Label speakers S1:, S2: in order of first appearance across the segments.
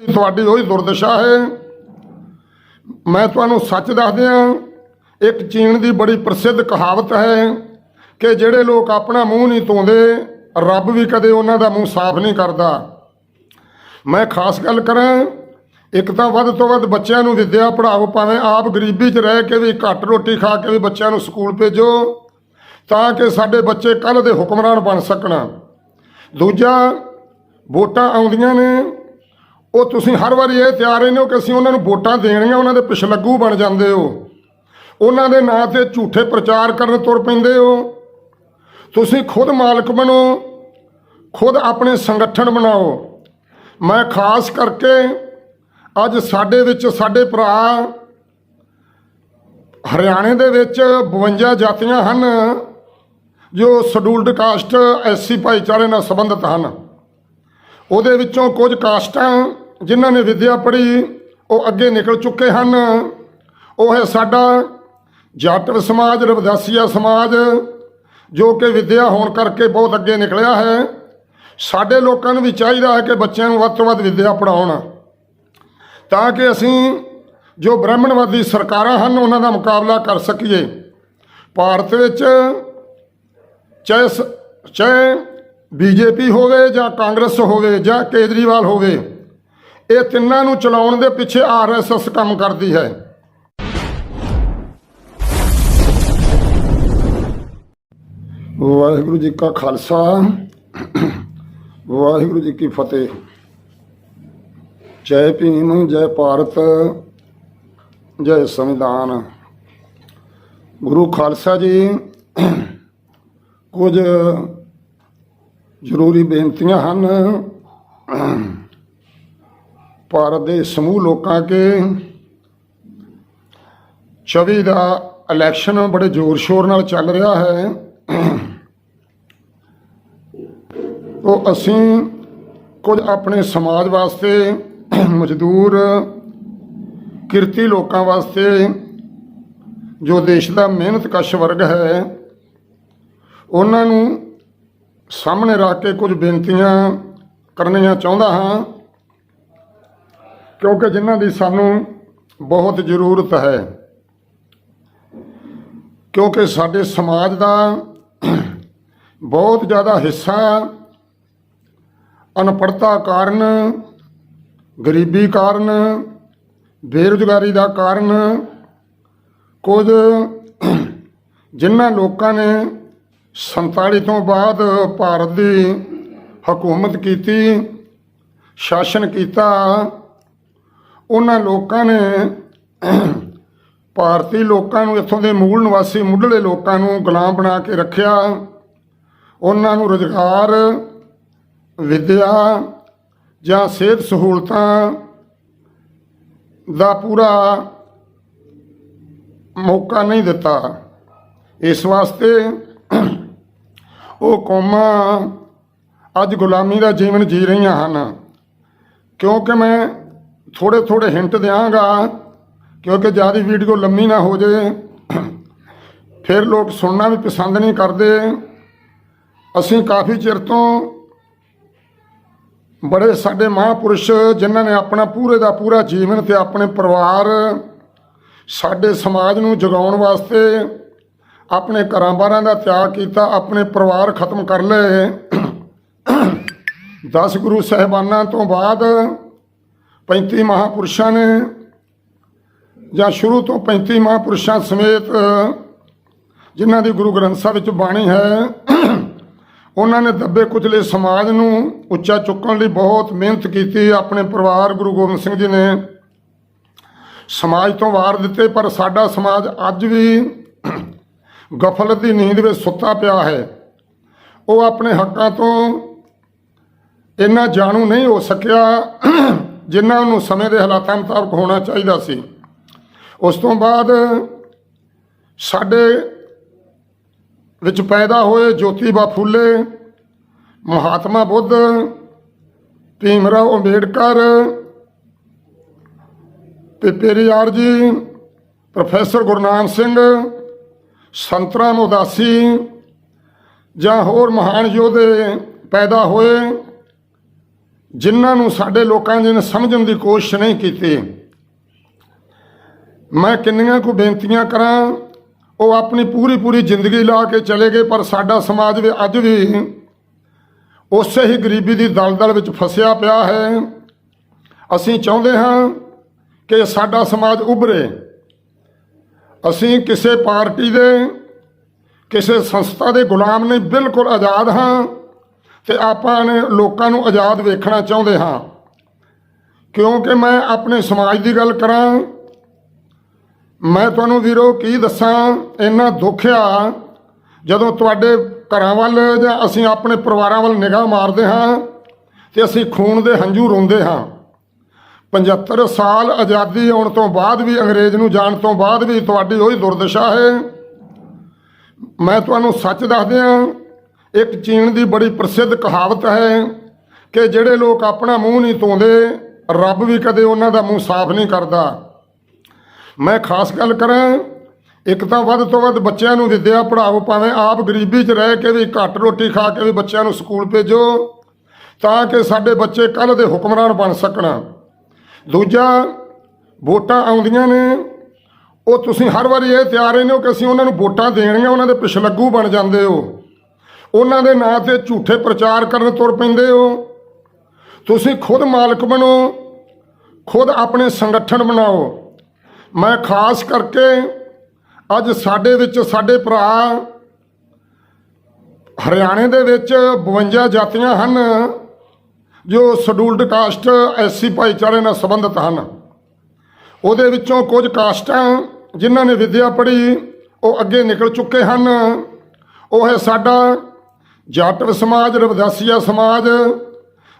S1: ਤੁਹਾਡੀ ਉਹੀ ਦੁਰਦਸ਼ਾ ਹੈ। ਮੈਂ ਤੁਹਾਨੂੰ ਸੱਚ ਦੱਸ ਦਿਆਂ ਇੱਕ ਚੀਨ ਦੀ ਬੜੀ ਪ੍ਰਸਿੱਧ ਕਹਾਵਤ ਹੈ ਕਿ ਜਿਹੜੇ ਲੋਕ ਆਪਣਾ ਮੂੰਹ ਨਹੀਂ ਧੋਂਦੇ, ਰੱਬ ਵੀ ਕਦੇ ਉਹਨਾਂ ਦਾ ਮੂੰਹ ਸਾਫ਼ ਨਹੀਂ ਕਰਦਾ। ਮੈਂ ਖਾਸ ਗੱਲ ਕਰਾਂ, ਇੱਕ ਤਾਂ ਵੱਧ ਤੋਂ ਵੱਧ ਬੱਚਿਆਂ ਨੂੰ ਵਿੱਦਿਆ ਪੜ੍ਹਾਓ, ਭਾਵੇਂ ਆਪ ਗਰੀਬੀ 'ਚ ਰਹਿ ਕੇ ਵੀ ਘੱਟ ਰੋਟੀ ਖਾ ਕੇ ਵੀ ਬੱਚਿਆਂ ਨੂੰ ਸਕੂਲ ਭੇਜੋ, ਤਾਂ ਕਿ ਸਾਡੇ ਬੱਚੇ ਕੱਲ੍ਹ ਦੇ ਹੁਕਮਰਾਨ ਬਣ ਸਕਣ। ਦੂਜਾ, ਵੋਟਾਂ ਆਉਂਦੀਆਂ ਨੇ ਉਹ ਤੁਸੀਂ ਹਰ ਵਾਰੀ ਇਹ ਤਿਆਰ ਰਹਿੰਦੇ ਹੋ ਕਿ ਅਸੀਂ ਉਹਨਾਂ ਨੂੰ ਵੋਟਾਂ ਦੇਣੀਆਂ, ਉਹਨਾਂ ਦੇ ਪਿਛਲੱਗੂ ਬਣ ਜਾਂਦੇ ਹੋ। ਉਹਨਾਂ ਦੇ ਨਾਂ ਤੇ ਝੂਠੇ ਪ੍ਰਚਾਰ ਕਰਨ ਤੁਰ ਪੈਂਦੇ ਹੋ। ਤੁਸੀਂ ਖੁਦ ਮਾਲਕ ਬਣੋ, ਖੁਦ ਆਪਣੇ ਸੰਗਠਨ ਬਣਾਓ। ਮੈਂ ਖਾਸ ਕਰਕੇ ਅੱਜ ਸਾਡੇ ਵਿੱਚ ਸਾਡੇ ਭਰਾ ਹਰਿਆਣੇ ਦੇ ਵਿੱਚ 52 ਜਾਤੀਆਂ ਹਨ, ਜੋ ਸ਼ਡਿਊਲਡ ਕਾਸਟ ਐਸਸੀ ਭਾਈਚਾਰੇ ਨਾਲ ਸੰਬੰਧਿਤ ਹਨ। ਉਹਦੇ ਵਿੱਚੋਂ ਕੁਝ ਕਾਸਟਾਂ ਜਿਨ੍ਹਾਂ ਨੇ ਵਿੱਦਿਆ ਪੜ੍ਹੀ, ਉਹ ਅੱਗੇ ਨਿਕਲ ਚੁੱਕੇ ਹਨ। ਉਹ ਹੈ ਸਾਡਾ ਜਾਟਵ ਸਮਾਜ, ਰਵਦਾਸੀਆ ਸਮਾਜ, ਜੋ ਕਿ ਵਿੱਦਿਆ ਹੋਣ ਕਰਕੇ ਬਹੁਤ ਅੱਗੇ ਨਿਕਲਿਆ ਹੈ। ਸਾਡੇ ਲੋਕਾਂ ਨੂੰ ਵੀ ਚਾਹੀਦਾ ਹੈ ਕਿ ਬੱਚਿਆਂ ਨੂੰ ਵੱਧ ਤੋਂ ਵੱਧ ਵਿੱਦਿਆ ਪੜਾਉਣ ਤਾਂ ਕਿ ਅਸੀਂ ਜੋ ਬ੍ਰਾਹਮਣਵਾਦੀ ਸਰਕਾਰਾਂ ਹਨ, ਉਹਨਾਂ ਦਾ ਮੁਕਾਬਲਾ ਕਰ ਸਕੀਏ। ਭਾਰਤ ਵਿੱਚ ਚਾਹੇ ਸ- ਚਾਹੇ ਬੀਜੇਪੀ ਹੋਵੇ ਜਾਂ ਕਾਂਗਰਸ ਹੋਵੇ ਜਾਂ ਕੇਜਰੀਵਾਲ ਹੋਵੇ ਇਹ ਤਿੰਨਾਂ ਨੂੰ ਚਲਾਉਣ ਦੇ ਪਿੱਛੇ ਆਰਐਸਐਸ ਕੰਮ ਕਰਦੀ ਹੈ। ਵਾਹਿਗੁਰੂ ਜੀ ਕਾ ਖਾਲਸਾ, ਵਾਹਿਗੁਰੂ ਜੀ ਕੀ ਫਤਿਹ। ਜੈ ਭੀਮ, ਜੈ ਭਾਰਤ, ਜੈ ਸੰਵਿਧਾਨ। ਗੁਰੂ ਖਾਲਸਾ ਜੀ, ਕੁਝ ਜ਼ਰੂਰੀ ਬੇਨਤੀਆਂ ਹਨ। ਭਾਰਤ ਦੇ ਸਮੂਹ ਲੋਕਾਂ ਕੇ 24 ਦਾ ਇਲੈਕਸ਼ਨ ਬੜੇ ਜ਼ੋਰ ਸ਼ੋਰ ਨਾਲ ਚੱਲ ਰਿਹਾ ਹੈ। ਉਹ ਅਸੀਂ ਕੁਝ ਆਪਣੇ ਸਮਾਜ ਵਾਸਤੇ ਮਜ਼ਦੂਰ, ਕਿਰਤੀ ਲੋਕਾਂ ਵਾਸਤੇ ਜੋ ਦੇਸ਼ ਦਾ ਮਿਹਨਤਕਸ਼ ਵਰਗ ਹੈ, ਉਹਨਾਂ ਨੂੰ ਸਾਹਮਣੇ ਰੱਖ ਕੇ ਕੁਝ ਬੇਨਤੀਆਂ ਕਰਨੀਆਂ ਚਾਹੁੰਦਾ ਹਾਂ। ਕਿਉਂਕਿ ਜਿਨ੍ਹਾਂ ਦੀ ਸਾਨੂੰ ਬਹੁਤ ਜ਼ਰੂਰਤ ਹੈ, ਕਿਉਂਕਿ ਸਾਡੇ ਸਮਾਜ ਦਾ ਬਹੁਤ ਜ਼ਿਆਦਾ ਹਿੱਸਾ ਅਨਪੜਤਾ ਕਾਰਨ, ਗਰੀਬੀ ਕਾਰਨ, ਬੇਰੁਜ਼ਗਾਰੀ ਦਾ ਕਾਰਨ ਕੁਝ ਜਿਨ੍ਹਾਂ ਲੋਕਾਂ ਨੇ 47 ਤੋਂ ਬਾਅਦ ਭਾਰਤ ਦੀ ਹਕੂਮਤ ਕੀਤੀ, ਸ਼ਾਸਨ ਕੀਤਾ ਉਹਨਾਂ ਲੋਕਾਂ ਨੇ ਭਾਰਤੀ ਲੋਕਾਂ ਨੂੰ ਇੱਥੋਂ ਦੇ ਮੂਲ ਨਿਵਾਸੀ, ਮੁੱਢਲੇ ਲੋਕਾਂ ਨੂੰ ਗੁਲਾਮ ਬਣਾ ਕੇ ਰੱਖਿਆ। ਉਹਨਾਂ ਨੂੰ ਰੁਜ਼ਗਾਰ, ਵਿੱਦਿਆ ਜਾਂ ਸਿਹਤ ਸਹੂਲਤਾਂ ਦਾ ਪੂਰਾ ਮੌਕਾ ਨਹੀਂ ਦਿੱਤਾ। ਇਸ ਵਾਸਤੇ ਉਹ ਕੌਮਾਂ ਅੱਜ ਗੁਲਾਮੀ ਦਾ ਜੀਵਨ ਜੀ ਰਹੀਆਂ ਹਨ। ਕਿਉਂਕਿ ਮੈਂ ਥੋੜੇ ਥੋੜੇ ਹਿੰਟ ਦਿਆਂਗਾ, ਕਿਉਂਕਿ ਜ਼ਿਆਦਾ ਵੀਡੀਓ ਲੰਮੀ ਨਾ ਹੋ ਜਾਏ ਫਿਰ ਲੋਕ ਸੁਣਨਾ ਵੀ ਪਸੰਦ ਨਹੀਂ ਕਰਦੇ। ਅਸੀਂ ਕਾਫੀ ਚਿਰ ਤੋਂ ਬੜੇ ਸਾਡੇ ਮਹਾਪੁਰਸ਼, ਜਿਨ੍ਹਾਂ ਨੇ ਆਪਣਾ ਪੂਰੇ ਦਾ ਪੂਰਾ ਜੀਵਨ ਤੇ ਆਪਣੇ ਪਰਿਵਾਰ ਸਾਡੇ ਸਮਾਜ ਨੂੰ ਜਗਾਉਣ ਵਾਸਤੇ ਆਪਣੇ ਘਰਾਂ ਬਾਰਾਂ ਦਾ ਤਿਆਗ ਕੀਤਾ, ਆਪਣੇ ਪਰਿਵਾਰ ਖਤਮ ਕਰ ਲਏ। 10 ਗੁਰੂ ਸਹਿਬਾਨਾਂ ਤੋਂ ਬਾਅਦ 35 ਮਹਾਪੁਰਸ਼ਾਂ ਨੇ ਜਾਂ ਸ਼ੁਰੂ ਤੋਂ 35 ਮਹਾਪੁਰਸ਼ਾਂ ਸਮੇਤ ਜਿਨ੍ਹਾਂ ਦੀ ਗੁਰੂ ਗ੍ਰੰਥ ਸਾਹਿਬ ਵਿੱਚ ਬਾਣੀ ਹੈ, ਉਹਨਾਂ ਨੇ ਦੱਬੇ ਕੁਚਲੇ ਸਮਾਜ ਨੂੰ ਉੱਚਾ ਚੁੱਕਣ ਲਈ ਬਹੁਤ ਮਿਹਨਤ ਕੀਤੀ। ਆਪਣੇ ਪਰਿਵਾਰ ਗੁਰੂ ਗੋਬਿੰਦ ਸਿੰਘ ਜੀ ਨੇ ਸਮਾਜ ਤੋਂ ਵਾਰ ਦਿੱਤੇ, ਪਰ ਸਾਡਾ ਸਮਾਜ ਅੱਜ ਵੀ ਗਫਲਤ ਦੀ ਨੀਂਦ ਵਿੱਚ ਸੁੱਤਾ ਪਿਆ ਹੈ। ਉਹ ਆਪਣੇ ਹੱਕਾਂ ਤੋਂ ਇੰਨਾ ਜਾਣੂ ਨਹੀਂ ਹੋ ਸਕਿਆ। ਜਿਨ੍ਹਾਂ ਨੂੰ ਸਮੇਂ ਦੇ ਹਾਲਾਤਾਂ ਮੁਤਾਬਕ ਹੋਣਾ ਚਾਹੀਦਾ ਸੀ। ਉਸ ਤੋਂ ਬਾਅਦ ਸਾਡੇ ਵਿੱਚ ਪੈਦਾ ਹੋਏ ਜੋਤੀਬਾ ਫੂਲੇ ਮਹਾਤਮਾ ਬੁੱਧ, ਭੀਮਰਾਓ ਅੰਬੇਡਕਰ ਤੇ ਪੇਰੀਆਰ ਜੀ, ਪ੍ਰੋਫੈਸਰ ਗੁਰਨਾਮ ਸਿੰਘ, ਸੰਤਰਾਮ ਉਦਾਸੀ ਜਾਂ ਹੋਰ ਮਹਾਨ ਯੋਧੇ ਪੈਦਾ ਹੋਏ। ਜਿਨ੍ਹਾਂ ਨੂੰ ਸਾਡੇ ਲੋਕਾਂ ਨੇ ਸਮਝਣ ਦੀ ਕੋਸ਼ਿਸ਼ ਨਹੀਂ ਕੀਤੀ। ਮੈਂ ਕਿੰਨੀਆਂ ਕੁ ਬੇਨਤੀਆਂ ਕਰਾਂ, ਉਹ ਆਪਣੀ ਪੂਰੀ ਪੂਰੀ ਜ਼ਿੰਦਗੀ ਲਾ ਕੇ ਚਲੇ ਗਏ, ਪਰ ਸਾਡਾ ਸਮਾਜ ਵੀ ਅੱਜ ਵੀ ਉਸੇ ਹੀ ਗਰੀਬੀ ਦੀ ਦਲਦਲ ਵਿੱਚ ਫਸਿਆ ਪਿਆ ਹੈ। ਅਸੀਂ ਚਾਹੁੰਦੇ ਹਾਂ ਕਿ ਸਾਡਾ ਸਮਾਜ ਉਭਰੇ। ਅਸੀਂ ਕਿਸੇ ਪਾਰਟੀ ਦੇ, ਕਿਸੇ ਸੰਸਥਾ ਦੇ ਗੁਲਾਮ ਨਹੀਂ, ਬਿਲਕੁਲ ਆਜ਼ਾਦ ਹਾਂ। ਤੇ ਆਪਾਂ ਨੇ ਲੋਕਾਂ ਨੂੰ ਆਜ਼ਾਦ ਵੇਖਣਾ ਚਾਹੁੰਦੇ ਹਾਂ। ਕਿਉਂਕਿ ਮੈਂ ਆਪਣੇ ਸਮਾਜ ਦੀ ਗੱਲ ਕਰਾਂ, ਮੈਂ ਤੁਹਾਨੂੰ ਵੀਰੋ ਕੀ ਦੱਸਾਂ, ਇੰਨਾ ਦੁੱਖ ਆ, ਜਦੋਂ ਤੁਹਾਡੇ ਘਰਾਂ ਵੱਲ ਜਾਂ ਅਸੀਂ ਆਪਣੇ ਪਰਿਵਾਰਾਂ ਵੱਲ ਨਿਗਾਹ ਮਾਰਦੇ ਹਾਂ ਤੇ ਅਸੀਂ ਖੂਨ ਦੇ ਹੰਝੂ ਰੋਂਦੇ ਹਾਂ। 75 ਸਾਲ ਆਜ਼ਾਦੀ ਆਉਣ ਤੋਂ ਬਾਅਦ ਵੀ, ਅੰਗਰੇਜ਼ ਨੂੰ ਜਾਣ ਤੋਂ ਬਾਅਦ ਵੀ ਤੁਹਾਡੀ ਉਹੀ ਦੁਰਦਸ਼ਾ ਹੈ। ਮੈਂ ਤੁਹਾਨੂੰ ਸੱਚ ਦੱਸਦਿਆਂ ਇੱਕ ਚੀਨ ਦੀ ਬੜੀ ਪ੍ਰਸਿੱਧ ਕਹਾਵਤ ਹੈ ਕਿ ਜਿਹੜੇ ਲੋਕ ਆਪਣਾ ਮੂੰਹ ਨਹੀਂ ਧੋਂਦੇ, ਰੱਬ ਵੀ ਕਦੇ ਉਹਨਾਂ ਦਾ ਮੂੰਹ ਸਾਫ਼ ਨਹੀਂ ਕਰਦਾ। ਮੈਂ ਖਾਸ ਗੱਲ ਕਰਾਂ, ਇੱਕ ਤਾਂ ਵੱਧ ਤੋਂ ਵੱਧ ਬੱਚਿਆਂ ਨੂੰ ਵਿੱਦਿਆ ਪੜ੍ਹਾਓ, ਭਾਵੇਂ ਆਪ ਗਰੀਬੀ 'ਚ ਰਹਿ ਕੇ ਵੀ ਘੱਟ ਰੋਟੀ ਖਾ ਕੇ ਵੀ ਬੱਚਿਆਂ ਨੂੰ ਸਕੂਲ ਭੇਜੋ, ਤਾਂ ਕਿ ਸਾਡੇ ਬੱਚੇ ਕੱਲ੍ਹ ਦੇ ਹੁਕਮਰਾਨ ਬਣ ਸਕਣ। ਦੂਜਾ, ਵੋਟਾਂ ਆਉਂਦੀਆਂ ਨੇ, ਉਹ ਤੁਸੀਂ ਹਰ ਵਾਰੀ ਇਹ ਤਿਆਰ ਰਹਿੰਦੇ ਹੋ ਕਿ ਅਸੀਂ ਉਹਨਾਂ ਨੂੰ ਵੋਟਾਂ ਦੇਣੀਆਂ, ਉਹਨਾਂ ਦੇ ਪਿਛਲੱਗੂ ਬਣ ਜਾਂਦੇ ਹੋ। ਉਹਨਾਂ ਦੇ ਨਾਂ ਤੇ ਝੂਠੇ ਪ੍ਰਚਾਰ ਕਰਨ ਤੁਰ ਪੈਂਦੇ ਹੋ। ਤੁਸੀਂ ਖੁਦ ਮਾਲਕ ਬਣੋ। ਖੁਦ ਆਪਣੇ ਸੰਗਠਨ ਬਣਾਓ। ਮੈਂ ਖਾਸ ਕਰਕੇ ਅੱਜ ਸਾਡੇ ਵਿੱਚ ਸਾਡੇ ਭਰਾ ਹਰਿਆਣੇ ਦੇ ਵਿੱਚ 52 ਜਾਤੀਆਂ ਹਨ, ਜੋ ਸ਼ਡਿਊਲਡ ਕਾਸਟ ਐਸਸੀ ਭਾਈਚਾਰੇ ਨਾਲ ਸੰਬੰਧਿਤ ਹਨ। ਉਹਦੇ ਵਿੱਚੋਂ ਕੁਝ ਕਾਸਟਾਂ ਜਿਨ੍ਹਾਂ ਨੇ ਵਿਦਿਆ ਪੜ੍ਹੀ, ਉਹ ਅੱਗੇ ਨਿਕਲ ਚੁੱਕੇ ਹਨ। ਉਹ ਹੈ ਸਾਡਾ ਜੱਟ ਸਮਾਜ, ਰਵਿਦਾਸੀਆ ਸਮਾਜ,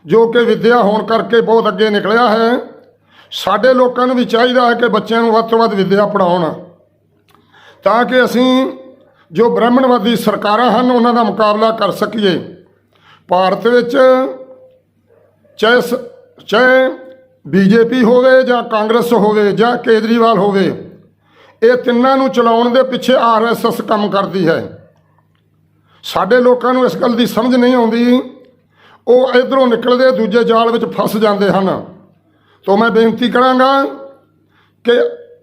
S1: ਜੋ ਕਿ ਵਿਦਿਆ ਹੋਣ ਕਰਕੇ ਬਹੁਤ ਅੱਗੇ ਨਿਕਲਿਆ ਹੈ, ਸਾਡੇ ਲੋਕਾਂ ਨੂੰ ਵੀ ਚਾਹੀਦਾ ਹੈ ਕਿ ਬੱਚਿਆਂ ਨੂੰ ਵੱਧ ਤੋਂ ਵੱਧ ਵਿਦਿਆ ਪੜਾਉਣ ਤਾਂ ਕਿ ਅਸੀਂ ਜੋ ਬ੍ਰਾਹਮਣਵਾਦੀ ਸਰਕਾਰਾਂ ਹਨ, ਉਹਨਾਂ ਦਾ ਮੁਕਾਬਲਾ ਕਰ ਸਕੀਏ। ਭਾਰਤ ਵਿੱਚ ਚਾਹੇ ਸ- ਚਾਹੇ ਬੀਜੇਪੀ ਹੋਵੇ ਜਾਂ ਕਾਂਗਰਸ ਹੋਵੇ ਜਾਂ ਕੇਜਰੀਵਾਲ ਹੋਵੇ, ਇਹ ਤਿੰਨਾਂ ਨੂੰ ਚਲਾਉਣ ਦੇ ਪਿੱਛੇ ਆਰਐਸਐਸ ਕੰਮ ਕਰਦੀ ਹੈ। ਸਾਡੇ ਲੋਕਾਂ ਨੂੰ ਇਸ ਗੱਲ ਦੀ ਸਮਝ ਨਹੀਂ ਆਉਂਦੀ। ਉਹ ਇਧਰੋਂ ਨਿਕਲਦੇ, ਦੂਜੇ ਜਾਲ ਵਿੱਚ ਫਸ ਜਾਂਦੇ ਹਨ। ਤੋਂ ਮੈਂ ਬੇਨਤੀ ਕਰਾਂਗਾ ਕਿ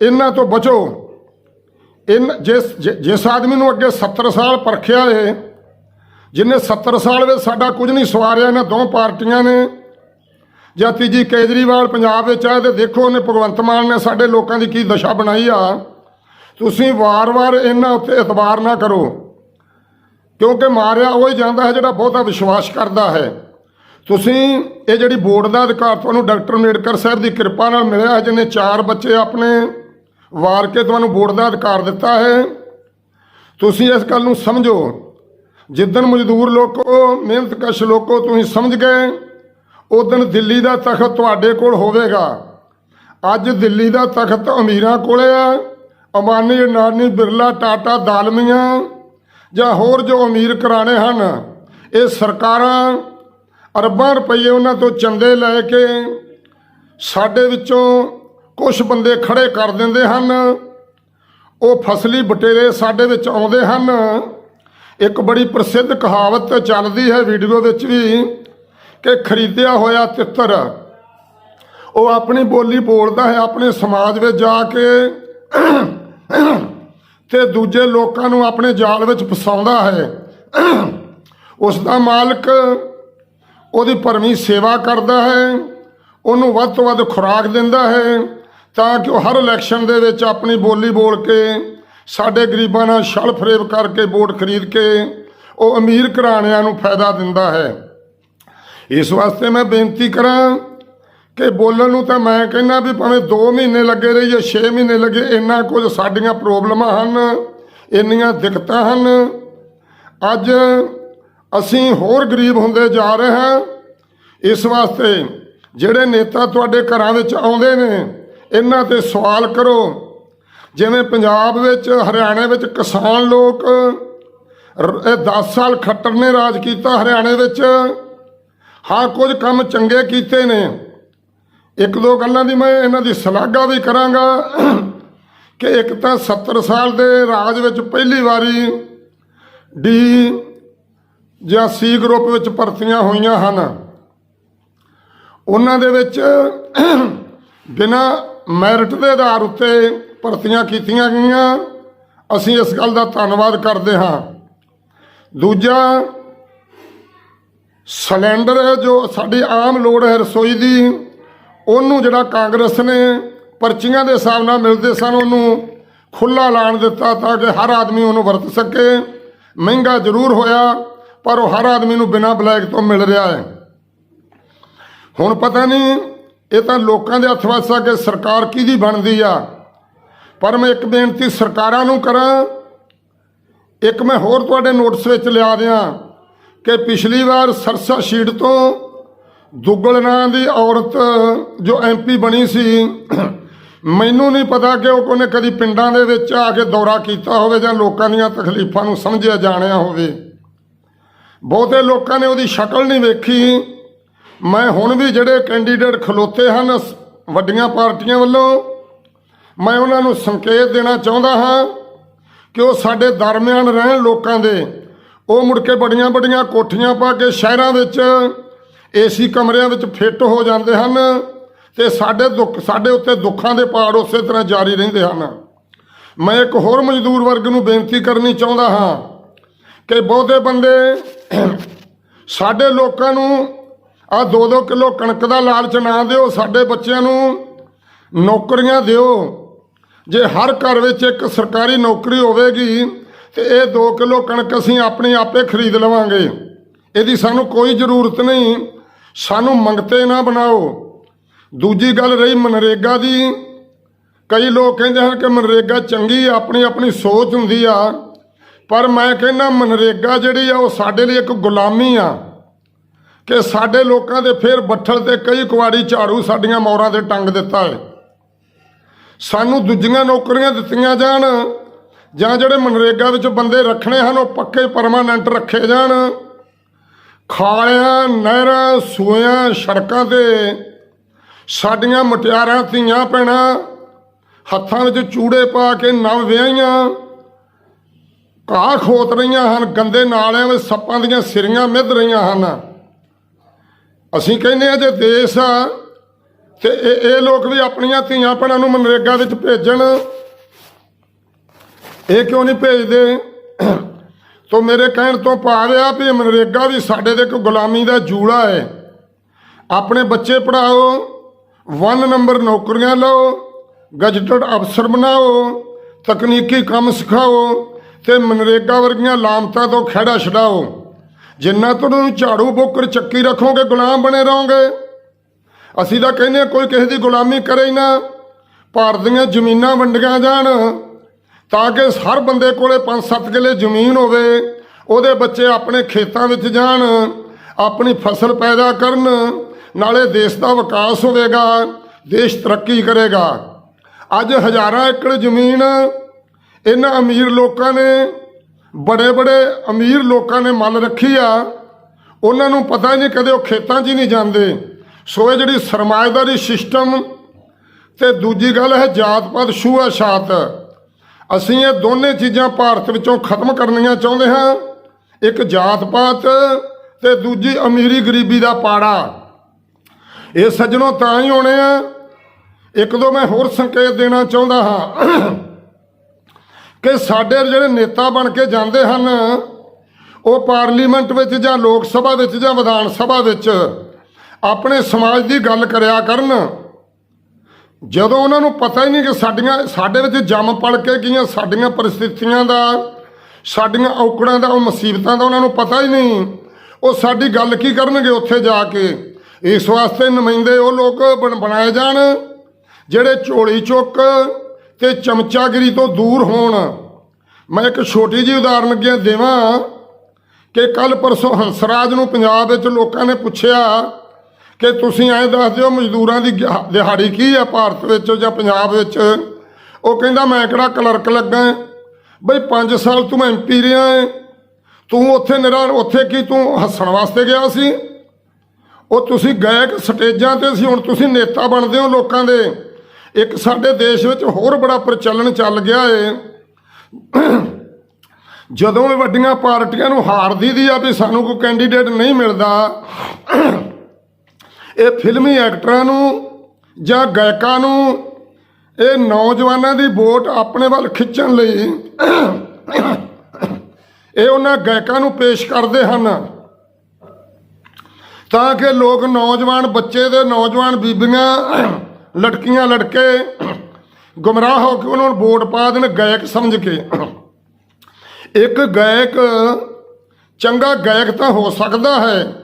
S1: ਇਹਨਾਂ ਤੋਂ ਬਚੋ। ਇਨ, ਜਿਸ, ਜਿ- ਜਿਸ ਆਦਮੀ ਨੂੰ ਅੱਗੇ 70 ਸਾਲ ਪਰਖਿਆ ਏ, ਜਿਨੇ 70 ਸਾਲ ਵਿੱਚ ਸਾਡਾ ਕੁਝ ਨਹੀਂ ਸਵਾਰਿਆ, ਇਹਨਾਂ ਦੋ ਪਾਰਟੀਆਂ ਨੇ। ਜਾਂ ਤੀਜੀ ਕੇਜਰੀਵਾਲ ਪੰਜਾਬ ਵਿੱਚ ਆਏ ਤੇ ਦੇਖੋ ਉਹਨੇ ਭਗਵੰਤ ਮਾਨ ਨੇ ਸਾਡੇ ਲੋਕਾਂ ਦੀ ਕੀ ਦਸ਼ਾ ਬਣਾਈ ਆ। ਤੁਸੀਂ ਵਾਰ-ਵਾਰ ਇਹਨਾਂ ਉੱਤੇ ਇਤਬਾਰ ਨਾ ਕਰੋ। ਕਿਉਂਕਿ ਮਾਰਿਆ ਉਹ ਹੀ ਜਾਂਦਾ ਹੈ ਜਿਹੜਾ ਬਹੁਤਾ ਵਿਸ਼ਵਾਸ ਕਰਦਾ ਹੈ। ਤੁਸੀਂ ਇਹ ਜਿਹੜੀ ਬੋਰਡ ਦਾ ਅਧਿਕਾਰ ਤੁਹਾਨੂੰ ਡਾਕਟਰ ਅੰਬੇਡਕਰ ਸਾਹਿਬ ਦੀ ਕਿਰਪਾ ਨਾਲ ਮਿਲਿਆ ਹੈ ਜਿਹਨੇ ਚਾਰ ਬੱਚੇ ਆਪਣੇ ਵਾਰ ਕੇ ਤੁਹਾਨੂੰ ਬੋਰਡ ਦਾ ਅਧਿਕਾਰ ਦਿੱਤਾ ਹੈ। ਤੁਸੀਂ ਇਸ ਗੱਲ ਨੂੰ ਸਮਝੋ। ਜਿੱਦਣ ਮਜ਼ਦੂਰ ਲੋਕੋ, ਮਿਹਨਤਕਸ਼ ਲੋਕੋ ਤੁਸੀਂ ਸਮਝ ਗਏ, ਉਦੋਂ ਦਿੱਲੀ ਦਾ ਤਖਤ ਤੁਹਾਡੇ ਕੋਲ ਹੋਵੇਗਾ। ਅੱਜ ਦਿੱਲੀ ਦਾ ਤਖਤ ਅਮੀਰਾਂ ਕੋਲੇ ਆ। ਅਮਾਨੀ, ਅਨਾਨੀ, ਬਿਰਲਾ, ਟਾਟਾ, ਦਾਲਮੀਆਂ ਜਾਂ ਹੋਰ ਜੋ ਅਮੀਰ ਘਰਾਣੇ ਹਨ, ਇਹ ਸਰਕਾਰਾਂ ਅਰਬਾਂ ਰੁਪਏ ਉਹਨਾਂ ਤੋਂ ਚੰਦੇ ਲੈ ਕੇ ਸਾਡੇ ਵਿੱਚੋਂ ਕੁਝ ਬੰਦੇ ਖੜੇ ਕਰ ਦਿੰਦੇ ਹਨ। ਉਹ ਫਸਲੀ ਬਟੇਰੇ ਸਾਡੇ ਵਿੱਚ ਆਉਂਦੇ ਹਨ। ਇੱਕ ਬੜੀ ਪ੍ਰਸਿੱਧ ਕਹਾਵਤ ਚੱਲਦੀ ਹੈ ਵੀਡੀਓ ਵਿੱਚ ਵੀ ਕਿ ਖਰੀਦਿਆ ਹੋਇਆ ਤਿੱਤਰ, ਉਹ ਆਪਣੀ ਬੋਲੀ ਬੋਲਦਾ ਹੈ, ਆਪਣੇ ਸਮਾਜ ਵਿੱਚ ਜਾ ਕੇ ਤੇ ਦੂਜੇ ਲੋਕਾਂ ਨੂੰ ਆਪਣੇ ਜਾਲ ਵਿੱਚ ਫਸਾਉਂਦਾ ਹੈ। ਉਸ ਦਾ ਮਾਲਕ ਉਹਦੀ ਭਰਮੀ ਸੇਵਾ ਕਰਦਾ ਹੈ। ਉਹਨੂੰ ਵੱਧ ਤੋਂ ਵੱਧ ਖੁਰਾਕ ਦਿੰਦਾ ਹੈ ਤਾਂ ਕਿ ਉਹ ਹਰ ਇਲੈਕਸ਼ਨ ਦੇ ਵਿੱਚ ਆਪਣੀ ਬੋਲੀ ਬੋਲ ਕੇ, ਸਾਡੇ ਗਰੀਬਾਂ ਨਾਲ ਛਲ ਫਰੇਬ ਕਰਕੇ ਵੋਟ ਖਰੀਦ ਕੇ ਉਹ ਅਮੀਰ ਘਰਾਣਿਆਂ ਨੂੰ ਫਾਇਦਾ ਦਿੰਦਾ ਹੈ। ਇਸ ਵਾਸਤੇ ਮੈਂ ਬੇਨਤੀ ਕਰਾਂ ਕਿ ਬੋਲਣ ਨੂੰ ਤਾਂ ਮੈਂ ਕਹਿੰਦਾ ਵੀ ਭਾਵੇਂ 2 ਮਹੀਨੇ ਲੱਗੇ ਰਹੇ ਜਾਂ 6 ਮਹੀਨੇ ਲੱਗੇ, ਇੰਨਾ ਕੁਝ ਸਾਡੀਆਂ ਪ੍ਰੋਬਲਮਾਂ ਹਨ, ਇੰਨੀਆਂ ਦਿੱਕਤਾਂ ਹਨ। ਅੱਜ ਅਸੀਂ ਹੋਰ ਗਰੀਬ ਹੁੰਦੇ ਜਾ ਰਹੇ ਹਾਂ। ਇਸ ਵਾਸਤੇ ਜਿਹੜੇ ਨੇਤਾ ਤੁਹਾਡੇ ਘਰਾਂ ਵਿੱਚ ਆਉਂਦੇ ਨੇ, ਇਹਨਾਂ ਤੇ ਸਵਾਲ ਕਰੋ। ਜਿਵੇਂ ਪੰਜਾਬ ਵਿੱਚ, ਹਰਿਆਣੇ ਵਿੱਚ ਕਿਸਾਨ ਲੋਕ ਇਹ 10 ਸਾਲ ਖੱਟਰ ਨੇ ਰਾਜ ਕੀਤਾ ਹਰਿਆਣੇ ਵਿੱਚ। ਹਾਂ, ਕੁਝ ਕੰਮ ਚੰਗੇ ਕੀਤੇ ਨੇ। ਇੱਕ ਦੋ ਗੱਲਾਂ ਦੀ ਮੈਂ ਇਹਨਾਂ ਦੀ ਸ਼ਲਾਘਾ ਵੀ ਕਰਾਂਗਾ ਕਿ ਇੱਕ ਤਾਂ 70 ਸਾਲ ਦੇ ਰਾਜ ਵਿੱਚ ਪਹਿਲੀ ਵਾਰੀ ਡੀ ਜਾਂ ਸੀ ਗਰੁੱਪ ਵਿੱਚ ਭਰਤੀਆਂ ਹੋਈਆਂ ਹਨ। ਉਹਨਾਂ ਦੇ ਵਿੱਚ ਬਿਨਾ ਮੈਰਿਟ ਦੇ ਆਧਾਰ ਉੱਤੇ ਭਰਤੀਆਂ ਕੀਤੀਆਂ ਗਈਆਂ। ਅਸੀਂ ਇਸ ਗੱਲ ਦਾ ਧੰਨਵਾਦ ਕਰਦੇ ਹਾਂ। ਦੂਜਾ ਸਿਲੰਡਰ ਜੋ ਸਾਡੀ ਆਮ ਲੋੜ ਹੈ ਰਸੋਈ ਦੀ। ਉਹਨੂੰ ਜਿਹੜਾ ਕਾਂਗਰਸ ਨੇ ਪਰਚੀਆਂ ਦੇ ਹਿਸਾਬ ਨਾਲ ਮਿਲਦੇ ਸਨ, ਉਹਨੂੰ ਖੁੱਲਾ ਐਲਾਨ ਦਿੱਤਾ ਤਾਂ ਕਿ ਹਰ ਆਦਮੀ ਉਹਨੂੰ ਵਰਤ ਸਕੇ। ਮਹਿੰਗਾ ਜ਼ਰੂਰ ਹੋਇਆ, ਪਰ ਉਹ ਹਰ ਆਦਮੀ ਨੂੰ ਬਿਨਾਂ ਬਲੈਕ ਤੋਂ ਮਿਲ ਰਿਹਾ ਹੈ। ਹੁਣ ਪਤਾ ਨਹੀਂ, ਇਹ ਤਾਂ ਲੋਕਾਂ ਦੇ ਹੱਥ ਵੱਸ ਕਿ ਸਰਕਾਰ ਕਿਹਦੀ ਬਣਦੀ ਆ। ਪਰ ਮੈਂ ਇੱਕ ਬੇਨਤੀ ਸਰਕਾਰਾਂ ਨੂੰ ਕਰਾਂ, ਇੱਕ ਮੈਂ ਹੋਰ ਤੁਹਾਡੇ ਨੋਟਿਸ ਵਿੱਚ ਲਿਆ ਦਿਆਂ ਕਿ ਪਿਛਲੀ ਵਾਰ ਸਰਸਾ ਸ਼ੀਟ ਤੋਂ ਦੁੱਗਲ ਨਾਂ ਦੀ ਔਰਤ ਜੋ ਐਮਪੀ ਬਣੀ ਸੀ, ਮੈਨੂੰ ਨਹੀਂ ਪਤਾ ਕਿ ਉਹ ਕੋਨੇ ਕਦੀ ਪਿੰਡਾਂ ਦੇ ਵਿੱਚ ਆ ਕੇ ਦੌਰਾ ਕੀਤਾ ਹੋਵੇ ਜਾਂ ਲੋਕਾਂ ਦੀਆਂ ਤਕਲੀਫਾਂ ਨੂੰ ਸਮਝਿਆ ਜਾਣਿਆ ਹੋਵੇ। ਬਹੁਤੇ ਲੋਕਾਂ ਨੇ ਉਹਦੀ ਸ਼ਕਲ ਨਹੀਂ ਵੇਖੀ। ਮੈਂ ਹੁਣ ਵੀ ਜਿਹੜੇ ਕੈਂਡੀਡੇਟ ਖਲੋਤੇ ਹਨ ਵੱਡੀਆਂ ਪਾਰਟੀਆਂ ਵੱਲੋਂ, ਮੈਂ ਉਹਨਾਂ ਨੂੰ ਸੰਕੇਤ ਦੇਣਾ ਚਾਹੁੰਦਾ ਹਾਂ ਕਿ ਉਹ ਸਾਡੇ ਦਰਮਿਆਨ ਰਹਿਣ ਲੋਕਾਂ ਦੇ। ਉਹ ਮੁੜ ਕੇ ਬੜੀਆਂ ਬੜੀਆਂ ਕੋਠੀਆਂ ਪਾ ਕੇ ਸ਼ਹਿਰਾਂ ਵਿੱਚ ਏਸੀ ਕਮਰਿਆਂ ਵਿੱਚ ਫਿੱਟ ਹੋ ਜਾਂਦੇ ਹਨ ਤੇ ਸਾਡੇ ਦੁੱਖ, ਸਾਡੇ ਉੱਤੇ ਦੁੱਖਾਂ ਦੇ ਪਾੜ ਉਸੇ ਤਰ੍ਹਾਂ ਜਾਰੀ ਰਹਿੰਦੇ ਹਨ। ਮੈਂ ਇੱਕ ਹੋਰ ਮਜ਼ਦੂਰ ਵਰਗ ਨੂੰ ਬੇਨਤੀ ਕਰਨੀ ਚਾਹੁੰਦਾ ਹਾਂ ਕਿ ਬਹੁਤੇ ਬੰਦੇ ਸਾਡੇ ਲੋਕਾਂ ਨੂੰ ਆ 2-2 ਕਿਲੋ ਕਣਕ ਦਾ ਲਾਲਚ ਨਾ ਦਿਓ, ਸਾਡੇ ਬੱਚਿਆਂ ਨੂੰ ਨੌਕਰੀਆਂ ਦਿਓ। ਜੇ ਹਰ ਘਰ ਵਿੱਚ ਇੱਕ ਸਰਕਾਰੀ ਨੌਕਰੀ ਹੋਵੇਗੀ ਤੇ ਇਹ 2 ਕਿਲੋ ਕਣਕ ਅਸੀਂ ਆਪਣੇ ਆਪੇ ਖਰੀਦ ਲਵਾਂਗੇ। ਇਹਦੀ ਸਾਨੂੰ ਕੋਈ ਜ਼ਰੂਰਤ ਨਹੀਂ। ਸਾਨੂੰ ਮੰਗਤੇ ਨਾ ਬਣਾਓ। ਦੂਜੀ ਗੱਲ ਰਹੀ ਮਨਰੇਗਾ ਦੀ। ਕਈ ਲੋਕ ਕਹਿੰਦੇ ਹਨ ਕਿ ਮਨਰੇਗਾ ਚੰਗੀ ਆਪਣੀ ਆਪਣੀ ਸੋਚ ਹੁੰਦੀ ਆ। ਪਰ ਮੈਂ ਕਹਿੰਦਾ ਮਨਰੇਗਾ ਜਿਹੜੀ ਆ, ਉਹ ਸਾਡੇ ਲਈ ਇੱਕ ਗੁਲਾਮੀ ਆ ਕਿ ਸਾਡੇ ਲੋਕਾਂ ਦੇ ਫੇਰ ਬੱਠਲ ਤੇ ਕਈ ਕੁਆੜੀ ਝਾੜੂ ਸਾਡੀਆਂ ਮੌਰਾਂ ਤੇ ਟੰਗ ਦਿੱਤਾ ਹੈ ਸਾਨੂੰ ਦੂਜੀਆਂ ਨੌਕਰੀਆਂ ਦਿੱਤੀਆਂ ਜਾਣ ਜਾਂ ਜਿਹੜੇ ਮਨਰੇਗਾ ਵਿੱਚ ਬੰਦੇ ਰੱਖਣੇ ਹਨ, ਉਹ ਪੱਕੇ ਪਰਮਾਨੈਂਟ ਰੱਖੇ ਜਾਣ। ਖਾਲਿਆਂ, ਨਹਿਰਾਂ ਸੂਇਆਂ ਸੜਕਾਂ ਤੇ। ਸਾਡੀਆਂ ਮੁਟਿਆਰਾਂ ਧੀਆਂ ਭੈਣਾਂ, ਹੱਥਾਂ ਵਿੱਚ ਚੂੜੇ ਪਾ ਕੇ ਨਵ ਵਿਆਹੀਆਂ। ਘਾਹ ਖੋਤ ਰਹੀਆਂ ਹਨ, ਗੰਦੇ ਨਾਲਿਆਂ ਵਿੱਚ ਸੱਪਾਂ ਦੀਆਂ ਸਿਰੀਆਂ ਮਿੱਧ ਰਹੀਆਂ ਹਨ। ਅਸੀਂ ਕਹਿੰਦੇ ਆ ਜੇ ਦੇਸ਼ ਆ, ਤੇ ਇਹ ਲੋਕ ਵੀ ਆਪਣੀਆਂ ਧੀਆਂ ਭੈਣਾਂ ਨੂੰ ਮਨਰੇਗਾ ਵਿੱਚ ਭੇਜਣ। ਇਹ ਕਿਉਂ ਨਹੀਂ ਭੇਜਦੇ? ਤੋ ਮੇਰੇ ਕਹਿਣ ਤੋਂ ਭਾਵ ਆ ਵੀ ਮਨਰੇਗਾ ਵੀ ਸਾਡੇ ਦੇ ਇੱਕ ਗੁਲਾਮੀ ਦਾ ਜੂੜਾ ਹੈ। ਆਪਣੇ ਬੱਚੇ ਪੜਾਓ ਵਨ ਨੰਬਰ ਨੌਕਰੀਆਂ ਲਓ, ਗਜਟਡ ਅਫਸਰ ਬਣਾਓ, ਤਕਨੀਕੀ ਕੰਮ ਸਿਖਾਓ ਤੇ ਮਨਰੇਗਾ ਵਰਗੀਆਂ ਲਾਮਤਾਂ ਤੋਂ ਖੜਾ ਛਡਾਓ। ਜਿੰਨਾ ਤੁਹਾਨੂੰ ਝਾੜੂ ਬੋਕਰ ਚੱਕੀ ਰੱਖੋਗੇ, ਗੁਲਾਮ ਬਣੇ ਰਹੋਗੇ। ਅਸੀਂ ਤਾਂ ਕਹਿੰਦੇ ਹਾਂ, ਕੋਈ ਕਿਸੇ ਦੀ ਗੁਲਾਮੀ ਕਰੇ ਨਾ। ਭਾਰਤ ਦੀਆਂ ਜ਼ਮੀਨਾਂ ਵੰਡੀਆਂ ਜਾਣ। ਤਾਂ ਕਿ ਹਰ ਬੰਦੇ ਕੋਲੇ 5-7 ਕਿੱਲੇ ਜ਼ਮੀਨ ਹੋਵੇ, ਉਹਦੇ ਬੱਚੇ ਆਪਣੇ ਖੇਤਾਂ ਵਿੱਚ ਜਾਣ, ਆਪਣੀ ਫਸਲ ਪੈਦਾ ਕਰਨ, ਨਾਲੇ ਦੇਸ਼ ਦਾ ਵਿਕਾਸ ਹੋਵੇਗਾ, ਦੇਸ਼ ਤਰੱਕੀ ਕਰੇਗਾ। ਅੱਜ ਹਜ਼ਾਰਾਂ ਏਕੜ ਜ਼ਮੀਨ ਇਹਨਾਂ ਅਮੀਰ ਲੋਕਾਂ ਨੇ ਬੜੇ ਬੜੇ ਅਮੀਰ ਲੋਕਾਂ ਨੇ ਮੱਲ ਰੱਖੀ ਆ। ਉਹਨਾਂ ਨੂੰ ਪਤਾ ਨਹੀਂ ਕਦੇ ਉਹ ਖੇਤਾਂ 'ਚ ਹੀ ਨਹੀਂ ਜਾਂਦੇ। ਸੋ ਇਹ ਜਿਹੜੀ ਸਰਮਾਏਦਾਰੀ ਸਿਸਟਮ ਤੇ ਦੂਜੀ ਗੱਲ ਹੈ ਜਾਤ ਪਾਤ ਛੂਆ ਛਾਤ ਅਸੀਂ ਇਹ ਦੋਨੇ ਚੀਜ਼ਾਂ ਭਾਰਤ ਵਿੱਚੋਂ ਖਤਮ ਕਰਨੀਆਂ ਚਾਹੁੰਦੇ ਹਾਂ। ਇੱਕ ਜਾਤ ਪਾਤ ਤੇ ਦੂਜੀ ਅਮੀਰੀ ਗਰੀਬੀ ਦਾ ਪਾੜਾ। ਇਹ ਸੱਜਣੋਂ ਤਾਂ ਹੀ ਹੋਣੇ ਆ। ਇੱਕ ਦੋ ਮੈਂ ਹੋਰ ਸੰਕੇਤ ਦੇਣਾ ਚਾਹੁੰਦਾ ਹਾਂ ਕਿ ਸਾਡੇ ਜਿਹੜੇ ਨੇਤਾ ਬਣ ਕੇ ਜਾਂਦੇ ਹਨ, ਉਹ ਪਾਰਲੀਮੈਂਟ ਵਿੱਚ ਜਾਂ ਲੋਕ ਸਭਾ ਵਿੱਚ ਜਾਂ ਵਿਧਾਨ ਸਭਾ ਵਿੱਚ ਆਪਣੇ ਸਮਾਜ ਦੀ ਗੱਲ ਕਰਿਆ ਕਰਨ। ਜਦੋਂ ਉਹਨਾਂ ਨੂੰ ਪਤਾ ਹੀ ਨਹੀਂ ਕਿ ਸਾਡੀਆਂ ਸਾਡੇ ਵਿੱਚ ਜੰਮ ਪਲ ਕੇ ਗਈਆਂ ਸਾਡੀਆਂ ਪਰਿਸਥਿਤੀਆਂ ਦਾ, ਸਾਡੀਆਂ ਔਕੜਾਂ ਦਾ, ਉਹ ਮੁਸੀਬਤਾਂ ਦਾ ਉਹਨਾਂ ਨੂੰ ਪਤਾ ਹੀ ਨਹੀਂ। ਉਹ ਸਾਡੀ ਗੱਲ ਕੀ ਕਰਨਗੇ ਉੱਥੇ ਜਾ ਕੇ? ਇਸ ਵਾਸਤੇ ਨੁਮਾਇੰਦੇ ਉਹ ਲੋਕ ਬਣ- ਬਣਾਏ ਜਾਣ, ਜਿਹੜੇ ਝੋਲੀ ਚੁੱਕ ਤੇ ਚਮਚਾਗਿਰੀ ਤੋਂ ਦੂਰ ਹੋਣ। ਮੈਂ ਇੱਕ ਛੋਟੀ ਜਿਹੀ ਉਦਾਹਰਨ ਅੱਗੇ ਦੇਵਾਂ ਕਿ ਕੱਲ ਪਰਸੋਂ ਹੰਸਰਾਜ ਨੂੰ ਪੰਜਾਬ ਵਿੱਚ ਲੋਕਾਂ ਨੇ ਪੁੱਛਿਆ ਕਿ ਤੁਸੀਂ ਐਂ ਦੱਸ ਦਿਓ ਮਜ਼ਦੂਰਾਂ ਦੀ ਦਿਹਾੜੀ ਕੀ ਆ ਭਾਰਤ ਵਿੱਚ ਜਾਂ ਪੰਜਾਬ ਵਿੱਚ? ਉਹ ਕਹਿੰਦਾ, ਮੈਂ ਕਿਹੜਾ ਕਲਰਕ ਲੱਗਾ ਹੈ। ਬਈ 5 ਸਾਲ ਤੂੰ ਐਮਪੀ ਰਿਹਾ ਹੈ ਤੂੰ ਉੱਥੇ ਨਿਰਾ ਉੱਥੇ ਕੀ ਤੂੰ ਹੱਸਣ ਵਾਸਤੇ ਗਿਆ ਸੀ? ਉਹ ਤੁਸੀਂ ਗਾਇਕ ਸਟੇਜਾਂ ਤੇ ਸੀ? ਹੁਣ ਤੁਸੀਂ ਨੇਤਾ ਬਣਦੇ ਹੋ ਲੋਕਾਂ ਦੇ। ਇੱਕ ਸਾਡੇ ਦੇਸ਼ ਵਿੱਚ ਹੋਰ ਬੜਾ ਪ੍ਰਚਲਨ ਚੱਲ ਗਿਆ ਏ। ਜਦੋਂ ਵੀ ਵੱਡੀਆਂ ਪਾਰਟੀਆਂ ਨੂੰ ਹਾਰਦੀ ਦੀ ਆ ਵੀ ਸਾਨੂੰ ਕੋਈ ਕੈਂਡੀਡੇਟ ਨਹੀਂ ਮਿਲਦਾ ਇਹ ਫਿਲਮੀ ਐਕਟਰਾਂ ਨੂੰ ਜਾਂ ਗਾਇਕਾਂ ਨੂੰ ਇਹ ਨੌਜਵਾਨਾਂ ਦੀ ਵੋਟ ਆਪਣੇ ਵੱਲ ਖਿੱਚਣ ਲਈ ਇਹ ਉਹਨਾਂ ਗਾਇਕਾਂ ਨੂੰ ਪੇਸ਼ ਕਰਦੇ ਹਨ ਤਾਂ ਕਿ ਲੋਕ ਨੌਜਵਾਨ ਬੱਚੇ ਦੇ ਨੌਜਵਾਨ ਬੀਬੀਆਂ, ਲੜਕੀਆਂ, ਲੜਕੇ ਗੁੰਮਰਾਹ ਹੋ ਕੇ ਉਹਨਾਂ ਨੂੰ ਵੋਟ ਪਾ ਦੇਣ, ਗਾਇਕ ਸਮਝ ਕੇ। ਇੱਕ ਗਾਇਕ ਚੰਗਾ ਗਾਇਕ ਤਾਂ ਹੋ ਸਕਦਾ ਹੈ।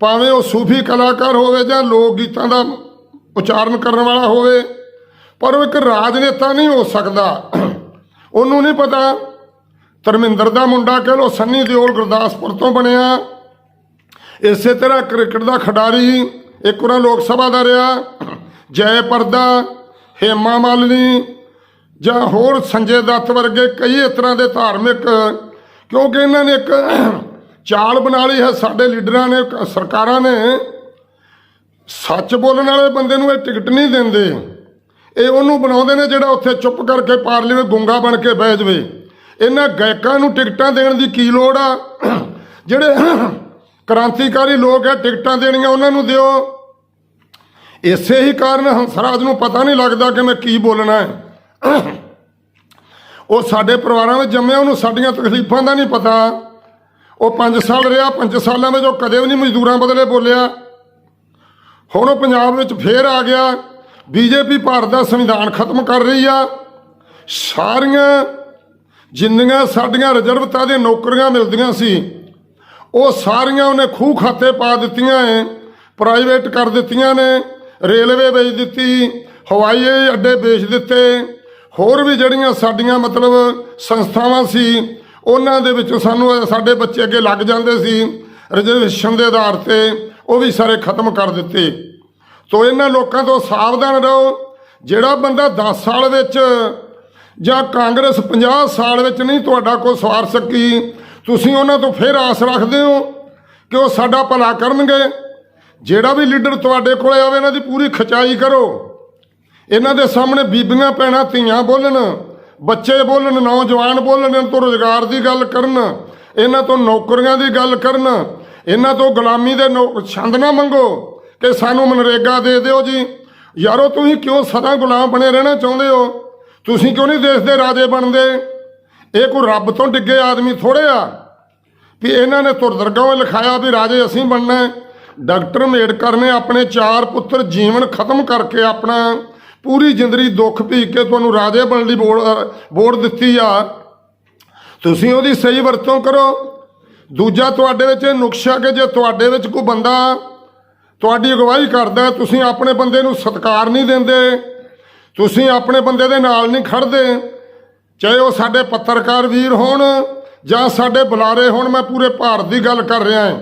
S1: ਭਾਵੇਂ ਉਹ ਸੂਫੀ ਕਲਾਕਾਰ ਹੋਵੇ ਜਾਂ ਲੋਕ ਗੀਤਾਂ ਦਾ ਉਚਾਰਨ ਕਰਨ ਵਾਲਾ ਹੋਵੇ, ਪਰ ਉਹ ਇੱਕ ਰਾਜਨੇਤਾ ਨਹੀਂ ਹੋ ਸਕਦਾ। ਉਹਨੂੰ ਨਹੀਂ ਪਤਾ ਧਰਮਿੰਦਰ ਦਾ ਮੁੰਡਾ ਕਹਿ ਲੋ ਸੰਨੀ ਦਿਓਲ ਗੁਰਦਾਸਪੁਰ ਤੋਂ ਬਣਿਆ। ਇਸੇ ਤਰ੍ਹਾਂ ਕ੍ਰਿਕਟ ਦਾ ਖਿਡਾਰੀ ਇੱਕ ਉਹਨਾਂ ਲੋਕ ਸਭਾ ਦਾ ਰਿਹਾ। ਜੈ ਪਰਦਾ, ਹੇਮਾ ਮਾਲਨੀ ਜਾਂ ਹੋਰ ਸੰਜੇ ਦੱਤ ਵਰਗੇ ਕਈ ਇਸ ਤਰ੍ਹਾਂ ਦੇ ਧਾਰਮਿਕ, ਕਿਉਂਕਿ ਇਹਨਾਂ ਨੇ ਇੱਕ ਚਾਲ ਬਣਾ ਲਈ ਹੈ ਸਾਡੇ ਲੀਡਰਾਂ ਨੇ ਸਰਕਾਰਾਂ ਨੇ। ਸੱਚ ਬੋਲਣ ਵਾਲੇ ਬੰਦੇ ਨੂੰ ਇਹ ਟਿਕਟ ਨਹੀਂ ਦਿੰਦੇ। ਇਹ ਉਹਨੂੰ ਬਣਾਉਂਦੇ ਨੇ ਜਿਹੜਾ ਉੱਥੇ ਚੁੱਪ ਕਰਕੇ ਪਾਰਲੀਮੈਂਟ ਗੁੰਗਾ ਬਣ ਕੇ ਬਹਿ ਜਾਵੇ। ਇਹਨਾਂ ਗਾਇਕਾਂ ਨੂੰ ਟਿਕਟਾਂ ਦੇਣ ਦੀ ਕੀ ਲੋੜ ਆ? ਜਿਹੜੇ ਕ੍ਰਾਂਤੀਕਾਰੀ ਲੋਕ ਹੈ ਟਿਕਟਾਂ ਦੇਣੀਆਂ ਉਹਨਾਂ ਨੂੰ ਦਿਓ। ਇਸੇ ਹੀ ਕਾਰਨ ਹੰਸਰਾਜ ਨੂੰ ਪਤਾ ਨਹੀਂ ਲੱਗਦਾ ਕਿ ਮੈਂ ਕੀ ਬੋਲਣਾ ਹੈ। ਉਹ ਸਾਡੇ ਪਰਿਵਾਰਾਂ ਵਿੱਚ ਜੰਮਿਆ, ਉਹਨੂੰ ਸਾਡੀਆਂ ਤਕਲੀਫਾਂ ਦਾ ਨਹੀਂ ਪਤਾ। ਉਹ 5 ਸਾਲ ਰਿਹਾ 5 ਸਾਲਾਂ ਵਿੱਚ ਉਹ ਕਦੇ ਵੀ ਨਹੀਂ ਮਜ਼ਦੂਰਾਂ ਬਦਲੇ ਬੋਲਿਆ। ਹੁਣ ਉਹ ਪੰਜਾਬ ਵਿੱਚ ਫੇਰ ਆ ਗਿਆ। ਬੀਜੇਪੀ ਭਾਰਤ ਦਾ ਸੰਵਿਧਾਨ ਖਤਮ ਕਰ ਰਹੀ ਆ। ਸਾਰੀਆਂ ਜਿੰਨੀਆਂ ਸਾਡੀਆਂ ਰਿਜ਼ਰਵਤਾ ਦੀਆਂ ਨੌਕਰੀਆਂ ਮਿਲਦੀਆਂ ਸੀ, ਉਹ ਸਾਰੀਆਂ ਉਹਨੇ ਖੂਹ ਖਾਤੇ ਪਾ ਦਿੱਤੀਆਂ ਐ, ਪ੍ਰਾਈਵੇਟ ਕਰ ਦਿੱਤੀਆਂ ਨੇ, ਰੇਲਵੇ ਵੇਚ ਦਿੱਤੀ ਹਵਾਈ ਅੱਡੇ ਵੇਚ ਦਿੱਤੇ। ਹੋਰ ਵੀ ਜਿਹੜੀਆਂ ਸਾਡੀਆਂ ਮਤਲਬ ਸੰਸਥਾਵਾਂ ਸੀ ਉਹਨਾਂ ਦੇ ਵਿੱਚੋਂ ਸਾਨੂੰ ਸਾਡੇ ਬੱਚੇ ਅੱਗੇ ਲੱਗ ਜਾਂਦੇ ਸੀ ਰਿਜ਼ਰਵੇਸ਼ਨ ਦੇ ਆਧਾਰ ਤੇ ਉਹ ਵੀ ਸਾਰੇ ਖਤਮ ਕਰ ਦਿੱਤੇ। ਤੋ ਇਹਨਾਂ ਲੋਕਾਂ ਤੋਂ ਸਾਵਧਾਨ ਰਹੋ, ਜਿਹੜਾ ਬੰਦਾ 10 ਸਾਲ ਵਿੱਚ ਜਾਂ ਕਾਂਗਰਸ 50 ਸਾਲ ਵਿੱਚ ਨਹੀਂ ਤੁਹਾਡਾ ਕੋਈ ਸਵਾਰ ਸਕੀ, ਤੁਸੀਂ ਉਹਨਾਂ ਤੋਂ ਫਿਰ ਆਸ ਰੱਖਦੇ ਹੋ ਕਿ ਉਹ ਸਾਡਾ ਭਲਾ ਕਰਨਗੇ। ਜਿਹੜਾ ਵੀ ਲੀਡਰ ਤੁਹਾਡੇ ਕੋਲੇ ਆਵੇ, ਇਹਨਾਂ ਦੀ ਪੂਰੀ ਖਚਾਈ ਕਰੋ। ਇਹਨਾਂ ਦੇ ਸਾਹਮਣੇ ਬੀਬੀਆਂ, ਭੈਣਾਂ, ਧੀਆਂ ਬੋਲਣ। ਬੱਚੇ ਬੋਲਣ, ਨੌਜਵਾਨ ਬੋਲਣ, ਇਹਨਾਂ ਤੋਂ ਰੋਜ਼ਗਾਰ ਦੀ ਗੱਲ ਕਰਨ, ਇਹਨਾਂ ਤੋਂ ਨੌਕਰੀਆਂ ਦੀ ਗੱਲ ਕਰਨ, ਇਹਨਾਂ ਤੋਂ ਗੁਲਾਮੀ ਦੇ ਨੌ- ਛੰਦ ਨਾ ਮੰਗੋ ਕਿ ਸਾਨੂੰ ਮਨਰੇਗਾ ਦੇ ਦਿਓ ਜੀ। ਯਾਰੋ, ਤੁਸੀਂ ਕਿਉਂ ਸਦਾ ਗੁਲਾਮ ਬਣੇ ਰਹਿਣਾ ਚਾਹੁੰਦੇ ਹੋ? ਤੁਸੀਂ ਕਿਉਂ ਨਹੀਂ ਦੇਸ਼ ਦੇ ਰਾਜੇ ਬਣਦੇ? ਇਹ ਕੋਈ ਰੱਬ ਤੋਂ ਡਿੱਗੇ ਆਦਮੀ ਥੋੜੇ ਆ ਵੀ ਇਹਨਾਂ ਨੇ ਤੁਰਦਰਗਾਹ ਲਿਖਾਇਆ ਵੀ ਰਾਜੇ ਅਸੀਂ ਬਣਨਾ ਡਾਕਟਰ ਅੰਬੇਡਕਰ ਨੇ ਆਪਣੇ ਚਾਰ ਪੁੱਤਰ ਜੀਵਨ ਖਤਮ ਕਰਕੇ ਆਪਣਾ ਪੂਰੀ ਜ਼ਿੰਦਗੀ ਦੁੱਖ ਭੀ ਕੇ ਤੁਹਾਨੂੰ ਰਾਜੇ ਬਣਨ ਦੀ ਵੋਟ ਬੋੜ ਦਿੱਤੀ ਆ। ਤੁਸੀਂ ਉਹਦੀ ਸਹੀ ਵਰਤੋਂ ਕਰੋ। ਦੂਜਾ ਤੁਹਾਡੇ ਵਿੱਚ ਇਹ ਨੁਕਸ਼ਾ ਕਿ ਜੇ ਤੁਹਾਡੇ ਵਿੱਚ ਕੋਈ ਬੰਦਾ ਤੁਹਾਡੀ ਅਗਵਾਈ ਕਰਦਾ, ਤੁਸੀਂ ਆਪਣੇ ਬੰਦੇ ਨੂੰ ਸਤਿਕਾਰ ਨਹੀਂ ਦਿੰਦੇ। ਤੁਸੀਂ ਆਪਣੇ ਬੰਦੇ ਦੇ ਨਾਲ ਨਹੀਂ ਖੜਦੇ। ਚਾਹੇ ਉਹ ਸਾਡੇ ਪੱਤਰਕਾਰ ਵੀਰ ਹੋਣ ਜਾਂ ਸਾਡੇ ਬੁਲਾਰੇ ਹੋਣ, ਮੈਂ ਪੂਰੇ ਭਾਰਤ ਦੀ ਗੱਲ ਕਰ ਰਿਹਾ ਹਾਂ।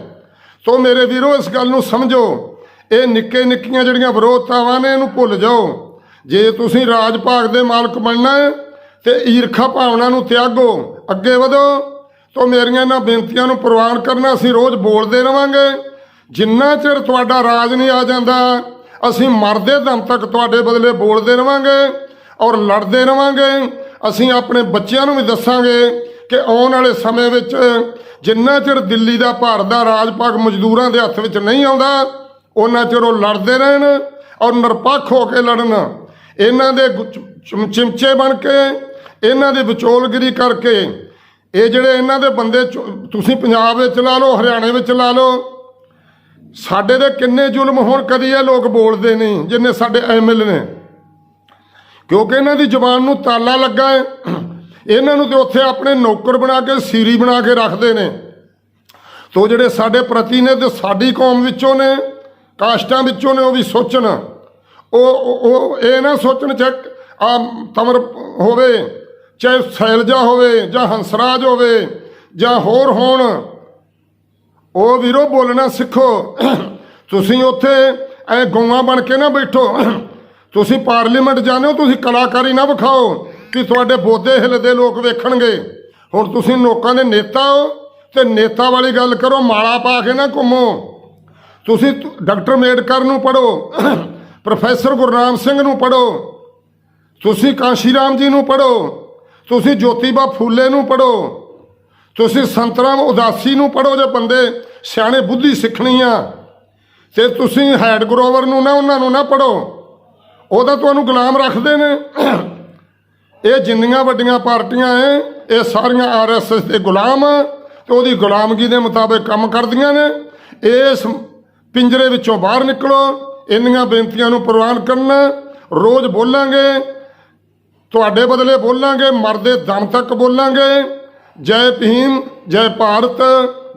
S1: ਸੋ ਮੇਰੇ ਵੀਰੋ, ਇਸ ਗੱਲ ਨੂੰ ਸਮਝੋ। ਇਹ ਨਿੱਕੇ ਨਿੱਕੀਆਂ ਜਿਹੜੀਆਂ ਵਿਰੋਧਤਾਵਾਂ ਨੇ, ਇਹਨੂੰ ਭੁੱਲ ਜਾਓ। ਜੇ ਤੁਸੀਂ ਰਾਜ ਭਾਗ ਦੇ ਮਾਲਕ ਬਣਨਾ ਹੈ, ਤੇ ਈਰਖਾ ਭਾਵਨਾ ਨੂੰ ਤਿਆਗੋ, ਅੱਗੇ ਵਧੋ। ਤੋ ਮੇਰੀਆਂ ਇਹਨਾਂ ਬੇਨਤੀਆਂ ਨੂੰ ਪ੍ਰਵਾਨ ਕਰਨਾ, ਅਸੀਂ ਰੋਜ਼ ਬੋਲਦੇ ਰਵਾਂਗੇ। ਜਿੰਨਾ ਚਿਰ ਤੁਹਾਡਾ ਰਾਜ ਨਹੀਂ ਆ ਜਾਂਦਾ, ਅਸੀਂ ਮਰਦੇ ਦਮ ਤੱਕ ਤੁਹਾਡੇ ਬਦਲੇ ਬੋਲਦੇ ਰਵਾਂਗੇ ਔਰ ਲੜਦੇ ਰਵਾਂਗੇ। ਅਸੀਂ ਆਪਣੇ ਬੱਚਿਆਂ ਨੂੰ ਵੀ ਦੱਸਾਂਗੇ ਕਿ ਆਉਣ ਵਾਲੇ ਸਮੇਂ ਵਿੱਚ ਜਿੰਨਾ ਚਿਰ ਦਿੱਲੀ ਦਾ ਭਾਰਤ ਦਾ ਰਾਜ ਭਾਗ ਮਜ਼ਦੂਰਾਂ ਦੇ ਹੱਥ ਵਿੱਚ ਨਹੀਂ ਆਉਂਦਾ ਉਹਨਾਂ ਚਿਰ ਉਹ ਲੜਦੇ ਰਹਿਣ ਔਰ ਨਿਰਪੱਖ ਹੋ ਕੇ ਲੜਨ। ਇਹਨਾਂ ਦੇ ਗੁ- ਚਮਚੇ ਬਣ ਕੇ, ਇਹਨਾਂ ਦੀ ਵਿਚੋਲਗਿਰੀ ਕਰਕੇ, ਇਹ ਜਿਹੜੇ ਇਹਨਾਂ ਦੇ ਬੰਦੇ ਚੁ- ਤੁਸੀਂ ਪੰਜਾਬ ਵਿੱਚ ਲਾ ਲਓ, ਹਰਿਆਣੇ ਵਿੱਚ ਲਾ ਲਓ, ਸਾਡੇ ਦੇ ਕਿੰਨੇ ਜ਼ੁਲਮ ਹੋਣ ਕਦੀ ਇਹ ਲੋਕ ਬੋਲਦੇ ਨਹੀਂ, ਜਿੰਨੇ ਸਾਡੇ ਐਮਐਲ ਨੇ। ਕਿਉਂਕਿ ਇਹਨਾਂ ਦੀ ਜ਼ੁਬਾਨ ਨੂੰ ਤਾਲਾ ਲੱਗਾ ਹੈ, ਇਹਨਾਂ ਨੂੰ ਤੇ ਉੱਥੇ ਆਪਣੇ ਨੌਕਰ ਬਣਾ ਕੇ, ਸੀਰੀ ਬਣਾ ਕੇ ਰੱਖਦੇ ਨੇ। ਤੋ ਜਿਹੜੇ ਸਾਡੇ ਪ੍ਰਤੀ ਨੇ ਪ੍ਰਤੀਨਿਧ ਸਾਡੀ ਕੌਮ ਵਿੱਚੋਂ ਨੇ, ਕਾਸਟਾਂ ਵਿੱਚੋਂ ਨੇ, ਉਹ ਵੀ ਸੋਚਣ। ਉਹ ਉਹ- ਇਹ ਨਾ ਸੋਚਣ 'ਚ ਆ ਤਮਰ ਹੋਵੇ, ਚਾਹੇ ਸੈਲਜਾ ਹੋਵੇ, ਜਾਂ ਹੰਸਰਾਜ ਹੋਵੇ, ਜਾਂ ਹੋਰ ਹੋਣ, ਉਹ ਵੀਰੋ ਬੋਲਣਾ ਸਿੱਖੋ। ਤੁਸੀਂ ਉੱਥੇ ਐ ਗਊਆਂ ਬਣ ਕੇ ਨਾ ਬੈਠੋ। ਤੁਸੀਂ ਪਾਰਲੀਮੈਂਟ ਜਾਂਦੇ ਹੋ, ਤੁਸੀਂ ਕਲਾਕਾਰੀ ਨਾ ਵਿਖਾਓ ਕਿ ਤੁਹਾਡੇ ਬੋਦੇ ਹਿਲਦੇ ਲੋਕ ਵੇਖਣਗੇ। ਹੁਣ ਤੁਸੀਂ ਲੋਕਾਂ ਦੇ ਨੇਤਾ ਹੋ ਤੇ ਨੇਤਾ ਵਾਲੀ ਗੱਲ ਕਰੋ, ਮਾਲਾ ਪਾ ਕੇ ਨਾ ਘੁੰਮੋ। ਤੁਸੀਂ ਡਾਕਟਰ ਅੰਬੇਡਕਰ ਨੂੰ ਪੜੋ ਪ੍ਰੋਫੈਸਰ ਗੁਰਨਾਮ ਸਿੰਘ ਨੂੰ ਪੜੋ ਤੁਸੀਂ ਕਾਂਸ਼ੀ ਰਾਮ ਜੀ ਨੂੰ ਪੜੋ ਤੁਸੀਂ ਜੋਤੀਬਾ ਫੂਲੇ ਨੂੰ ਪੜੋ ਤੁਸੀਂ ਸੰਤਰਾਮ ਉਦਾਸੀ ਨੂੰ ਪੜੋ ਜੇ ਬੰਦੇ ਸਿਆਣੇ ਬੁੱਧੀ ਸਿੱਖਣੀ ਆ। ਤੇ ਤੁਸੀਂ ਹੈਡ ਗਰੋਵਰ ਨੂੰ ਨਾ, ਉਹਨਾਂ ਨੂੰ ਨਾ ਪੜੋ ਉਹ ਤਾਂ ਤੁਹਾਨੂੰ ਗੁਲਾਮ ਰੱਖਦੇ ਨੇ। ਇਹ ਜਿੰਨੀਆਂ ਵੱਡੀਆਂ ਪਾਰਟੀਆਂ ਐ, ਇਹ ਸਾਰੀਆਂ ਆਰਐਸਐਸ ਦੇ ਗੁਲਾਮ ਆ ਤੇ ਉਹਦੀ ਗੁਲਾਮਗੀ ਦੇ ਮੁਤਾਬਕ ਕੰਮ ਕਰਦੀਆਂ ਨੇ। ਇਸ ਪਿੰਜਰੇ ਵਿੱਚੋਂ ਬਾਹਰ ਨਿਕਲੋ। ਇੰਨੀਆਂ ਬੇਨਤੀਆਂ ਨੂੰ ਪ੍ਰਵਾਨ ਕਰਨ, ਰੋਜ਼ ਬੋਲਾਂਗੇ, ਤੁਹਾਡੇ ਬਦਲੇ ਬੋਲਾਂਗੇ, ਮਰਦੇ ਦਮ ਤੱਕ ਬੋਲਾਂਗੇ। ਜੈ ਭੀਮ, ਜੈ ਭਾਰਤ,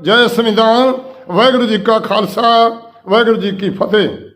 S1: ਜੈ ਸੰਵਿਧਾਨ, ਵਾਹਿਗੁਰੂ ਜੀ ਕਾ ਖਾਲਸਾ, ਵਾਹਿਗੁਰੂ ਜੀ ਕੀ ਫਤਿਹ।